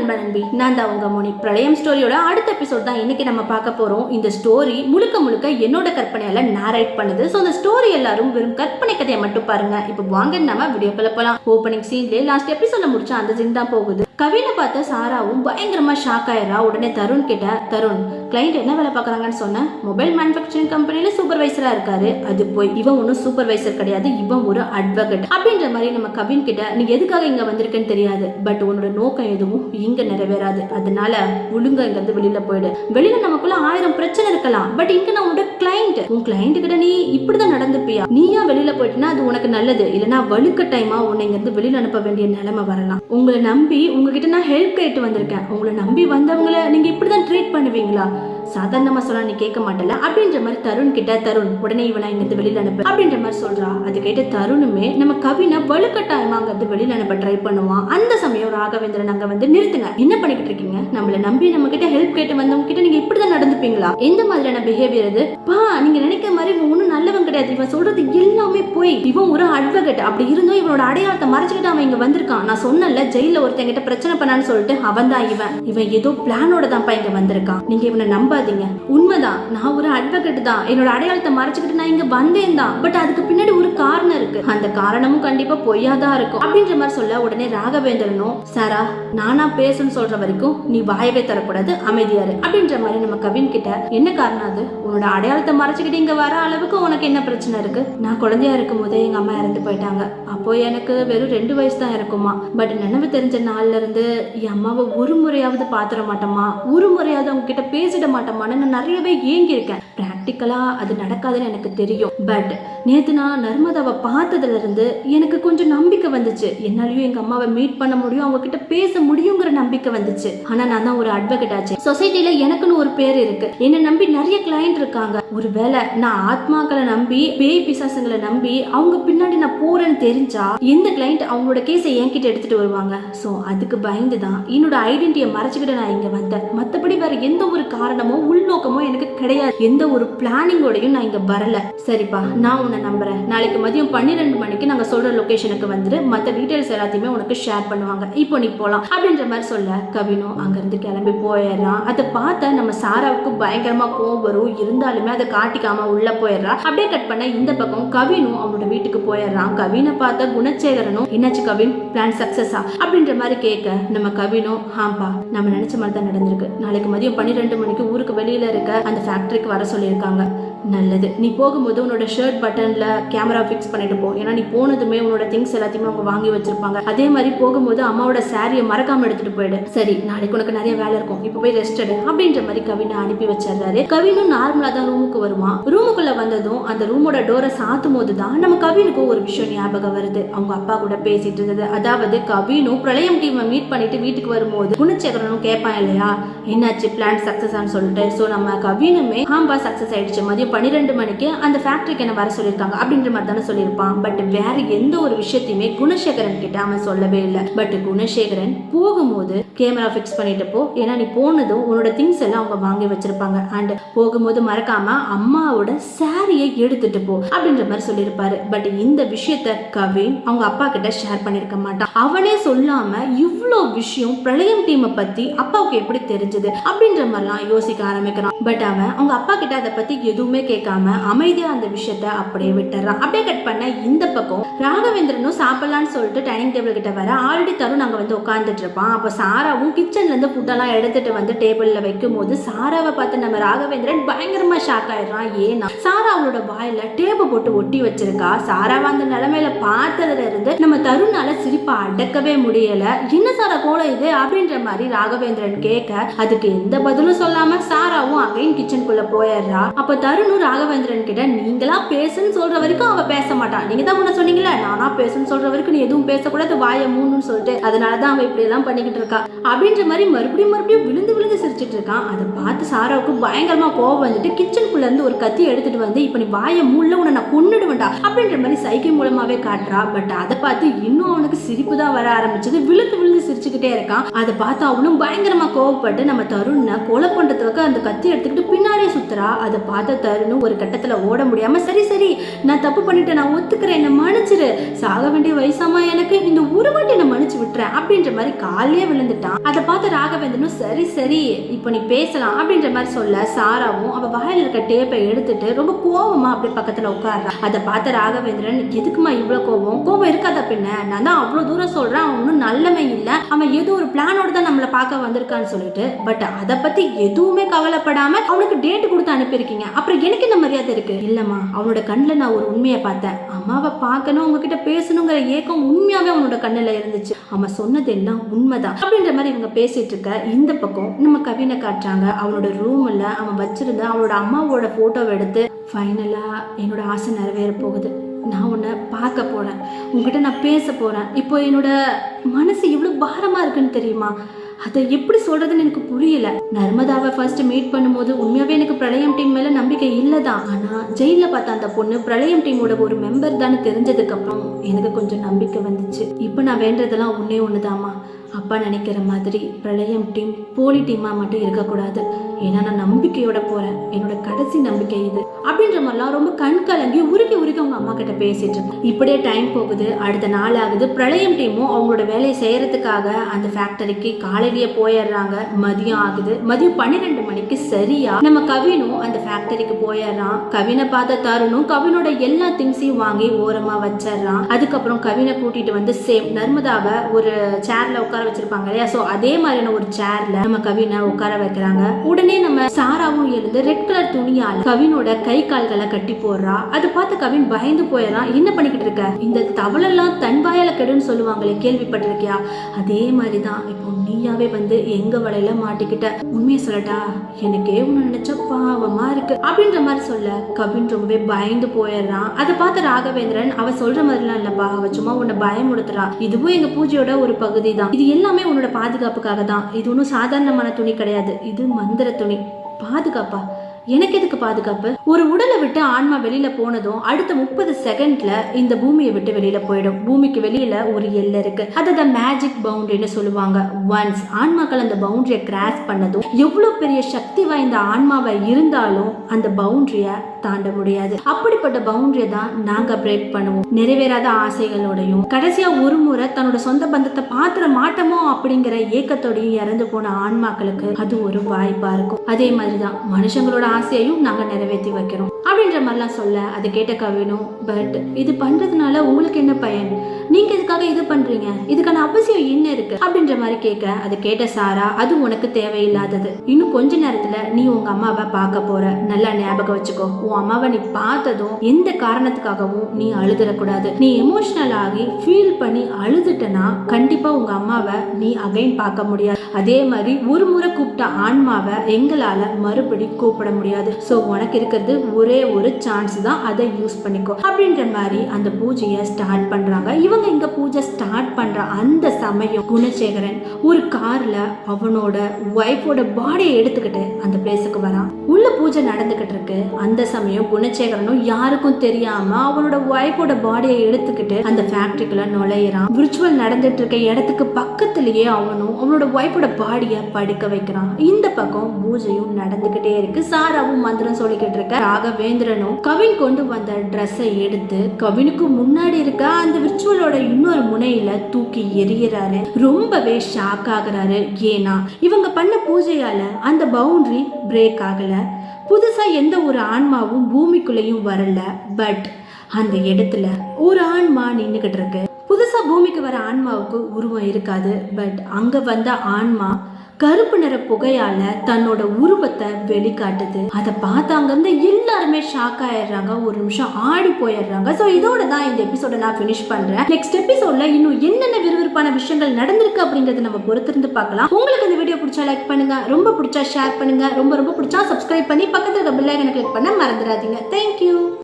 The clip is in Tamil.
நண்பன் நண்பி. நான் தான் உங்க மோனி. பிரளயம் ஸ்டோரியோட அடுத்த எபிசோட் தான் இன்னைக்கு நம்ம பார்க்க போறோம். இந்த ஸ்டோரி முழுக்க முழுக்க என்னோட கற்பனையால நேரேட் பண்ணுது. ஸோ அந்த ஸ்டோரி எல்லாரும் வெறும் கற்பனை கதையை மட்டும் பாருங்க. இப்போ வாங்க நம்ம வீடியோக்குள்ள போலாம். ஓப்பனிங் சீன்லேயே லாஸ்ட் எபிசோட முடிச்சா அந்த சீன் தான் போகுது. கவினை பார்த்த சாராவும் பயங்கரமா ஷாக் ஆயிடுறா. உடனே தருண் கிட்ட தருண் கிளைண்ட் என்ன வேலை பார்க்குறாங்கன்னு சொன்ன? மொபைல் மேனுஃபேக்சரிங் கம்பெனில சூப்பர்வைசரா இருக்காரு. அது போய் இவன் ஒன்றும் சூப்பர்வைசர் கிடையாது. இவன் ஒரு அட்வொகேட் அப்படின்ற மாதிரி நம்ம கவின் கிட்ட நீ எதுக்காக இங்க வந்திருக்கேன்னு தெரியாது. பட் உன்னோட நோக்கம் எதுவும் இங்க நிறைவேறாது. அதனால ஒழுங்கா இங்க இருந்து வெளியில போயிடு. வெளியில நமக்குள்ள ஆயிரம் பிரச்சனை இருக்கலாம். பட் இங்க நான் உன்னோட உன் கிளைண்ட் கிட்ட நீ இப்படிதான் நடந்துப்பியா? நீயா வெளியில போயிட்டுனா அது உனக்கு நல்லது. இல்லனா வழுக்க டைமா உன்னை இங்க இருந்து வெளியில அனுப்ப வேண்டிய நிலைமை வரலாம். உங்களை நம்பி உங்ககிட்ட நான் ஹெல்ப் கேட்டு வந்திருக்கேன். உங்களை நம்பி வந்தவங்களை நீங்க இப்படிதான் ட்ரீட் பண்ணுவீங்களா? சாதாரணமா சொன்னா நீ கேட்க மாட்டல அப்படின்ற மாதிரி தருண் கிட்ட தருண் உடனே இவனை இங்கிருந்து வெளியில அனுப்பு. அப்படின்ற மாதிரி சொல்றா. அது கேட்டு தருணுமே நம்ம கவினை வலுக்கட்டாயமா அங்க வெளியில அனுப்ப ட்ரை பண்ணுவான் அந்த சமயம் ராகவேந்திரன் அங்க வந்து நிறுத்துங்க. என்ன பண்ணிக்கிட்டு இருக்கீங்க? நம்மள நம்பி நம்ம கிட்ட ஹெல்ப் கேட்டு வந்தவங்க கிட்ட நீங்க இப்படிதான் நடந்துப்பீங்களா? எந்த மாதிரியான பிஹேவியர் இது? பா நீங்க நினைக்கிற மாதிரி இவன் ஒன்னும் நல்லவன் கிடையாது. இவன் சொல்றது எல்லாமே போய். இவன் ஒரு அட்வொகேட் அப்படி இருந்தும் இவனோட அடையாளத்தை மறைச்சுக்கிட்டு அவன் இங்க வந்திருக்கான். நான் சொன்னல ஜெயில ஒருத்தங்கிட்ட பிரச்சனை பண்ணான்னு சொல்லிட்டு அவன் தான் இவன். இவன் ஏதோ பிளானோட தான்ப்பா இங்க வந்திருக்கான். நீங்க இவனை நம்ப நம்பாதீங்க உண்மைதான். நான் ஒரு அட்வொகேட் தான். என்னோட அடையாளத்தை மறைச்சிக்கிட்டு நான் இங்க வந்தேன் தான். பட் அதுக்கு பின்னாடி ஒரு காரணம் இருக்கு. அந்த காரணமும் கண்டிப்பா பொய்யா தான் இருக்கும். அப்படின்ற மாதிரி சொல்ல உடனே ராகவேந்திரனும் சாரா நானா பேசுன்னு சொல்ற வரைக்கும் நீ வாயவே தரக்கூடாது அமைதியாரு அப்படின்ற மாதிரி நம்ம கவின் கிட்ட என்ன காரணம் அது? உன்னோட அடையாளத்தை மறைச்சுக்கிட்டு இங்க வர அளவுக்கு உனக்கு என்ன பிரச்சனை இருக்கு? நான் குழந்தையா இருக்கும் போதே எங்க அம்மா இறந்து போயிட்டாங்க. அப்போ எனக்கு வெறும் ரெண்டு வயசு தான் இருக்குமா? பட் நினைவு தெரிஞ்ச நாள்ல இருந்து என் அம்மாவை ஒரு முறையாவது பாத்திர மாட்டோமா ஒரு முறையாவது அவங்க கிட்ட பேசிட மாட்டோமான்னு நான் நிறையவே ஏங்கி இருக்கேன் பிராக்டிக்கலா அது நடக்காதுன்னு எனக்கு தெரியும். பட் நேத்து நான் நர்ம பார்த்ததுல இருந்து எனக்கு கொஞ்சம் நம்பிக்கை வந்துச்சு. என்னாலையும் எங்க அம்மாவை மீட் பண்ண முடியும் அவங்க கிட்ட பேச முடியுங்கிற நம்பிக்கை வந்துச்சு. ஆனா நான் தான் ஒரு அட்வொகேட் ஆச்சு. சொசைட்டில எனக்குன்னு ஒரு பேர் இருக்கு. என்ன நம்பி நிறைய கிளைண்ட் இருக்காங்க. ஒருவேளை நான் ஆத்மாக்களை நம்பி பேய் பிசாசுங்களை நம்பி அவங்க பின்னாடி நான் போறேன்னு தெரிஞ்சா எந்த கிளைண்ட் அவங்களோட கேஸை என்கிட்ட எடுத்துட்டு வருவாங்க? ஸோ அதுக்கு பயந்து தான் என்னோட ஐடென்டிட்டியை மறைச்சிக்கிட்டு நான் இங்க வந்தேன். மத்தபடி வேற எந்த ஒரு காரணமோ உள்நோக்கமோ எனக்கு கிடையாது. எந்த ஒரு பிளானிங்கோடையும் நான் இங்க வரல. சரிப்பா நான் உன்னை நம்புறேன். நாளைக்கு மதியம் பன்னிரெண்டு மணிக்கு நாங்க சொல்ற லொகேஷனுக்கு வந்துரு. மத்த டீடைல்ஸ் எல்லாத்தையுமே உனக்கு ஷேர் பண்ணுவாங்க. இப்போ நீ போலாம். அப்படின்ற மாதிரி சொல்ல கவினும் அங்கேருந்து கிளம்பி போயிடுறான் அதை பார்த்த நம்ம சாராவுக்கு பயங்கரமா கோவம் வரும். இருந்தாலுமே அதை காட்டிக்காம உள்ள போயிடுறா. அப்படியே கட் பண்ண இந்த பக்கம் கவினும் அவனோட வீட்டுக்கு போயிடுறான். கவினை பார்த்த குணச்சேகரனும் என்னாச்சு கவின்? பிளான் சக்சஸா அப்படின்ற மாதிரி கேட்க நம்ம கவினும் ஹாம்பா நம்ம நினைச்ச மாதிரி தான் நடந்திருக்கு. நாளைக்கு மதியம் பன்னிரெண்டு மணிக்கு ஊருக்கு வெளியில இருக்க அந்த ஃபேக்டரிக்கு வர சொல்லியிருக்காங்க. நல்லது. நீ போகும்போது உன்னோட ஷர்ட் பட்டன்ல கேமரா ஃபிக்ஸ் பண்ணிட்டு போ. ஏன்னா நீ போனதுமே உன்னோட திங்ஸ் எல்லாத்தையுமே அவங்க வாங்கி வச்சிருப்பாங்க. அதே மாதிரி போகும்போது அம்மாவோட சாரியை மறக்காம எடுத்துட்டு போயிடு. சரி நாளைக்கு உனக்கு நிறைய வேலை இருக்கும். இப்போ போய் ரெஸ்ட் எடு அப்படின்ற மாதிரி கவினை அனுப்பி வச்சிடுறாரு. கவினும் நார்மலா தான் ரூமுக்கு வருவான் ரூமுக்குள்ள வந்ததும் அந்த ரூமோட டோரை சாத்தும் போது தான் நம்ம கவினுக்கும் ஒரு விஷயம் ஞாபகம் வருது. அவங்க அப்பா கூட பேசிட்டு இருந்தது. அதாவது கவினும் பிரளயம் டீமை மீட் பண்ணிட்டு வீட்டுக்கு வரும்போது குணச்சேகரனும் கேட்பான் இல்லையா? என்னாச்சு? பிளான் சக்சஸ் ஆன்னு சொல்லிட்டு. ஸோ நம்ம கவினுமே ஆம்பா சக்சஸ் ஆயிடுச்சு. மதியம் பன்னிரெண்டு மணிக்கு அந்த ஃபேக்டரிக்கு என்ன வர சொல்லியிருக்காங்க. அப்படின்ற மாதிரி தானே சொல்லியிருப்பான். பட் வேற எந்த ஒரு விஷயத்தையுமே குணசேகரன் கிட்ட அவன் சொல்லவே இல்லை. பட் குணசேகரன் போகும்போது கேமரா ஃபிக்ஸ் பண்ணிட்டு போ ஏன்னா நீ போனதும் உன்னோட திங்ஸ் எல்லாம் அவங்க வாங்கி வச்சிருப்பாங்க. அண்ட் போகும்போது மறக்காம அம்மாவோட சாரியை எடுத்துட்டு போ அப்படின்ற மாதிரி சொல்லியிருப்பாரு. பட் இந்த விஷயத்த கவின் அவங்க அப்பா கிட்ட ஷேர் பண்ணிருக்க மாட்டான். அவனே சொல்லாம இவ்வளோ விஷயம் பிரளயம் டீமை பத்தி அப்பாவுக்கு எப்படி தெரிஞ்சது அப்படின்ற மாதிரிலாம் யோசிக்க ஆரம்பிக்கிறான். பட் அவன் அவங்க அப்பா கிட்ட அதை பத்தி எதுவுமே கேட்காம அமைதியா அந்த விஷயத்த அப்படியே விட்டுறான். அப்படியே கட் பண்ண இந்த பக்கம் ராகவேந்திரனும் சாப்பிடலாம்னு சொல்லிட்டு டைனிங் டேபிள் கிட்ட வர ஆல்ரெடி தருண் அங்க வந்து உட்காந்துட்டு இருப்பான். அப்ப சாராவும் கிச்சன்ல இருந்து ஃபுட்டெல்லாம் எடுத்துட்டு வந்து டேபிள்ல வைக்கும் போது சாராவை பார்த்து நம்ம ராகவேந்திரன் பயங்கரமா ஷாக் ஆயிடுறான். ஏன்னா சாரா அவளோட வாயில டேபு போட்டு ஒட்டி வச்சிருக்கா. சாராவை அந்த நிலைமையில பார்த்ததுல இருந்து நம்ம தருணால சிரிப்பை அடக்கவே முடியல. என்ன சாரா கோலம் இது? அப்படின்ற மாதிரி ராகவேந்திரன் கேட்க அதுக்கு எந்த பதிலும் சொல்லாம சாராவும் அகைன் கிச்சனுக்குள்ள போயிடுறா. அப்ப தருண் நானும் ராகவேந்திரன் கிட்ட நீங்களா பேசுன்னு சொல்ற வரைக்கும் அவ பேச மாட்டான் நீங்க தான் முன்ன சொன்னீங்களே நானா பேசுன்னு சொல்ற வரைக்கும் நீ எதுவும் பேசக்கூடாது வாய மூணுன்னு சொல்லிட்டு. அதனாலதான் அவன் இப்படி எல்லாம் பண்ணிக்கிட்டு இருக்கா. அப்படின்ற மாதிரி மறுபடியும் மறுபடியும் விழுந்து விழுந்து சிரிச்சிட்டு இருக்கான் அதை பார்த்து சாராவுக்கு பயங்கரமா கோவம் வந்துட்டு கிச்சனுக்குள்ள இருந்து ஒரு கத்தி எடுத்துட்டு வந்து இப்ப நீ வாய மூணுல உன்னை நான் கொன்னுடுவேன்டா. அப்படின்ற மாதிரி சைக்கிள் மூலமாவே காட்டுறா. பட் அதை பார்த்து இன்னும் அவனுக்கு சிரிப்பு தான் வர ஆரம்பிச்சது. விழுந்து விழுந்து சிரிச்சுக்கிட்டே இருக்கான் அதை பார்த்து அவனும் பயங்கரமா கோவப்பட்டு நம்ம தருணை கொலை பண்றதுக்கு அந்த கத்தி எடுத்துக்கிட்டு பின்னாடியே சுத்துறா. அதை பார்த்த தருண் கூடாதுன்னு ஒரு கட்டத்துல ஓட முடியாம சரி சரி நான் தப்பு பண்ணிட்டேன் நான் ஒத்துக்கிறேன் என்ன மன்னிச்சிரு. சாக வேண்டிய வயசாமா எனக்கு இந்த ஒரு வாட்டி என்ன மன்னிச்சு விட்டுறேன் அப்படின்ற மாதிரி காலையே விழுந்துட்டான். அதை பார்த்து ராகவேந்தனும் சரி சரி இப்போ நீ பேசலாம் அப்படின்ற மாதிரி சொல்ல சாராவும் அவ வாயில இருக்க டேப்பை எடுத்துட்டு ரொம்ப கோவமா அப்படியே பக்கத்துல உட்கார்றா. அதை பார்த்த ராகவேந்திரன் எதுக்குமா இவ்வளவு கோவம்? கோவம் இருக்காதா பின்ன? நான் தான் அவ்வளவு தூரம் சொல்றேன் அவன் ஒன்றும் நல்லவன் இல்ல. அவன் ஏதோ ஒரு பிளானோட தான் நம்மளை பார்க்க வந்திருக்கான்னு சொல்லிட்டு பட் அதை பத்தி எதுவுமே கவலைப்படாம அவனுக்கு டேட் கொடுத்து அனுப்பியிருக்கீங்க. அப்புறம் எனக்கு என்ன மரியாதை இருக்கு? இல்லம்மா அவனோட கண்ணில் நான் ஒரு உண்மையை பார்த்தேன். அம்மாவை பார்க்கணும் உங்ககிட்ட பேசணுங்கிற ஏக்கம் உண்மையாவே அவனோட கண்ணில் இருந்துச்சு. அவன் சொன்னது எல்லாம் உண்மைதான். அப்படின்ற மாதிரி இவங்க பேசிட்டு இருக்க இந்த பக்கம் நம்ம கவினை காட்டுறாங்க. அவனோட ரூம்ல அவன் வச்சிருந்த அவனோட அம்மாவோட போட்டோவை எடுத்து ஃபைனலா என்னோட ஆசை நிறைவேற போகுது. நான் உன்னை பார்க்க போறேன். உங்ககிட்ட நான் பேச போறேன். இப்போ என்னோட மனசு இவ்வளோ பாரமா இருக்குன்னு தெரியுமா? அதை எப்படி சொல்றதுன்னு எனக்கு புரியல. நர்மதாவை ஃபர்ஸ்ட் மீட் பண்ணும்போது உண்மையாவே எனக்கு பிரளயம் டீம் மேல நம்பிக்கை இல்லதான். ஆனா ஜெயில பார்த்த அந்த பொண்ணு பிரளயம் டீமோட ஒரு மெம்பர் தான் தெரிஞ்சதுக்கு அப்புறம் எனக்கு கொஞ்சம் நம்பிக்கை வந்துச்சு. இப்போ நான் வேண்டதெல்லாம் ஒன்னே ஒண்ணுதாம்மா. அப்பா நினைக்கிற மாதிரி பிரளயம் டீம் போலி டீமா மட்டும் இருக்கக்கூடாது. ஏன்னா நான் நம்பிக்கையோட போறேன். என்னோட கடைசி நம்பிக்கை இது. அப்படின்ற மாதிரிலாம் ரொம்ப கண் கலங்கி உருகி உருகி அவங்க அம்மா கிட்ட பேசிட்டு இருக்கேன் இப்படியே டைம் போகுது. அடுத்த நாள் ஆகுது. பிரளயம் டீமும் அவங்களோட வேலையை செய்யறதுக்காக அந்த ஃபேக்டரிக்கு காலையிலேயே போயிடுறாங்க. மதியம் ஆகுது. மதியம் பன்னிரெண்டு மணிக்கு சரியா? நம்ம கவினும் அந்த ஃபேக்டரிக்கு போயிடுறான். கவினை பார்த்த தருணும். கவினோட எல்லா திங்ஸையும் வாங்கி ஓரமா வச்சிடுறான். அதுக்கப்புறம் கவினை கூட்டிட்டு வந்து சேம் நர்மதாவை ஒரு சேர்ல உட்கார வச்சிருப்பாங்க இல்லையா? ஸோ அதே மாதிரியான ஒரு சேர்ல நம்ம கவினை உட்கார வைக்கிறாங்க. உடனே நம்ம சாராவும் எழுந்து ரெட் கலர் துணியால கவினோட கை கால்களை கட்டி போடுறா. அது பார்த்து கவின் பயந்து போயிடறான். என்ன பண்ணிக்கிட்டு இருக்க? இந்த தவளெல்லாம் தன் வாயால கெடுன்னு சொல்லுவாங்களே கேள்விப்பட்டிருக்கியா? அதே மாதிரிதான். இப்போ நீயாவே வந்து எங்க வலையில மாட்டிக்கிட்ட? உண்மையை சொல்லட்டா? எனக்கே உன்னை நினைச்ச பாவமா இருக்கு. அப்படின்ற மாதிரி சொல்ல கவின் ரொம்பவே பயந்து போயிடுறான். அதை பார்த்து ராகவேந்திரன் அவ சொல்ற மாதிரிலாம் இல்லப்பா. அவ சும்மா உன்னை பயமுடுத்துறா இதுவும் எங்க பூஜையோட ஒரு பகுதி தான் இது எல்லாமே உன்னோட பாதுகாப்புக்காக தான். இது ஒன்றும் சாதாரணமான துணி கிடையாது. இது மந்திர துணி. பாதுகாப்பா? எனக்கு எதுக்கு பாதுகாப்பு? ஒரு உடலை விட்டு ஆன்மா வெளியில போனதும் அடுத்த முப்பது செகண்ட்ல இந்த பூமியை விட்டு வெளியில போயிடும். பூமிக்கு வெளியில ஒரு எல்லை இருக்கு. அதை த மேஜிக் பவுண்டரின்னு சொல்லுவாங்க. ஒன்ஸ் ஆன்மாக்கள் அந்த பவுண்டரியை கிராஸ் பண்ணதும் எவ்வளவு பெரிய சக்தி வாய்ந்த ஆன்மாவை இருந்தாலும் அந்த பவுண்டரிய தாண்ட முடியாது. அப்படிப்பட்ட பவுண்டரியை தான் நாங்க பிரேக் பண்ணுவோம். நிறைவேறாத ஆசைகளோடையும் கடைசியா ஒரு முறை தன்னோட சொந்த பந்தத்தை பாத்திர மாட்டோமோ அப்படிங்கிற ஏக்கத்தோடையும் இறந்து போன ஆன்மாக்களுக்கு அது ஒரு வாய்ப்பா இருக்கும். அதே மாதிரிதான் மனுஷங்களோட ஆசையையும் நாங்க நிறைவேற்றி வைக்கிறோம் அப்படின்ற மாதிரிலாம் சொல்ல அதை கேட்ட கவினும் பட் இது பண்றதுனால உங்களுக்கு என்ன பயன்? நீங்க இதுக்காக இது பண்றீங்க? இதுக்கான அவசியம் என்ன இருக்கு? அப்படின்ற மாதிரி கேட்க அது கேட்ட சாரா அது உனக்கு தேவையில்லாதது. இன்னும் கொஞ்ச நேரத்துல நீ உங்க அம்மாவை பார்க்க போற. நல்லா ஞாபகம் வச்சுக்கோ. உன் அம்மாவை நீ பார்த்ததும் எந்த காரணத்துக்காகவும் நீ அழுதுடக்கூடாது நீ எமோஷனல் ஆகி ஃபீல் பண்ணி அழுதுட்டனா கண்டிப்பா உங்க அம்மாவை நீ அகைன் பார்க்க முடியாது. அதே மாதிரி ஒரு முறை கூப்பிட்ட ஆன்மாவை எங்களால மறுபடி கூப்பிட முடியாது. ஸோ உனக்கு இருக்கிறது ஒரே ஒரு சான்ஸ் தான். அதை யூஸ் பண்ணிக்கோ. அப்படின்ற மாதிரி அந்த பூஜையை ஸ்டார்ட் பண்றாங்க. இவங்க இங்க பூஜை ஸ்டார்ட் பண்ற அந்த சமயம் குணசேகரன் ஒரு கார்ல அவனோட ஒய்ஃபோட பாடியை எடுத்துக்கிட்டு அந்த பிளேஸுக்கு வரான். உள்ள பூஜை நடந்துகிட்டு இருக்கு. அந்த சமயம் குணசேகரனும் யாருக்கும் தெரியாம அவனோட ஒய்ஃபோட பாடியை எடுத்துக்கிட்டு அந்த ஃபேக்டரிக்குள்ள நுழையிறான். விர்ச்சுவல் நடந்துட்டு இருக்க இடத்துக்கு பக்கத்துலயே அவனும் அவனோட ஒய்ஃபோட பாடியை படுக்க வைக்கிறான். இந்த பக்கம் பூஜையும் நடந்துகிட்டே இருக்கு. சாராவும் மந்திரம் சொல்லிக்கிட்டு இருக்க. ராகவேந்திரனும் கவின் கொண்டு வந்த ட்ரெஸ்ஸை எடுத்து கவினுக்கு முன்னாடி இருக்க அந்த விர்ச்சுவலோட இன்னொரு முனையில தூக்கி எறிகிறாரு. ரொம்பவே ஷாக் ஆகுறாரு ஏன்னா இவங்க பண்ண பூஜையால அந்த பவுண்டரி பிரேக் ஆகல. புதுசா எந்த ஒரு ஆன்மாவும் பூமிக்குள்ளேயும் வரல. பட் அந்த இடத்துல ஒரு ஆன்மா நின்றுகிட்டு இருக்கு. புதுசா பூமிக்கு வர ஆன்மாவுக்கு உருவம் இருக்காது. பட் அங்க வந்த ஆன்மா கருப்பு நிற புகையால தன்னோட உருவத்தை வெளிக்காட்டுது. அதை பார்த்தாங்க இருந்து எல்லாருமே ஷாக் ஆயிடுறாங்க. ஒரு நிமிஷம் ஆடி போயிடுறாங்க. ஸோ இதோட தான் இந்த எபிசோட நான் ஃபினிஷ் பண்றேன். நெக்ஸ்ட் எபிசோட்ல இன்னும் என்னென்ன விறுவிறுப்பான விஷயங்கள் நடந்திருக்கு அப்படிங்கறத நம்ம பொறுத்திருந்து பார்க்கலாம். உங்களுக்கு இந்த வீடியோ பிடிச்சா லைக் பண்ணுங்க. ரொம்ப பிடிச்சா ஷேர் பண்ணுங்க. ரொம்ப ரொம்ப பிடிச்சா சப்ஸ்கிரைப் பண்ணி பக்கத்துல இருக்க பெல் கிளிக் பண்ண மறந்துடாதீங்க. தேங்க்யூ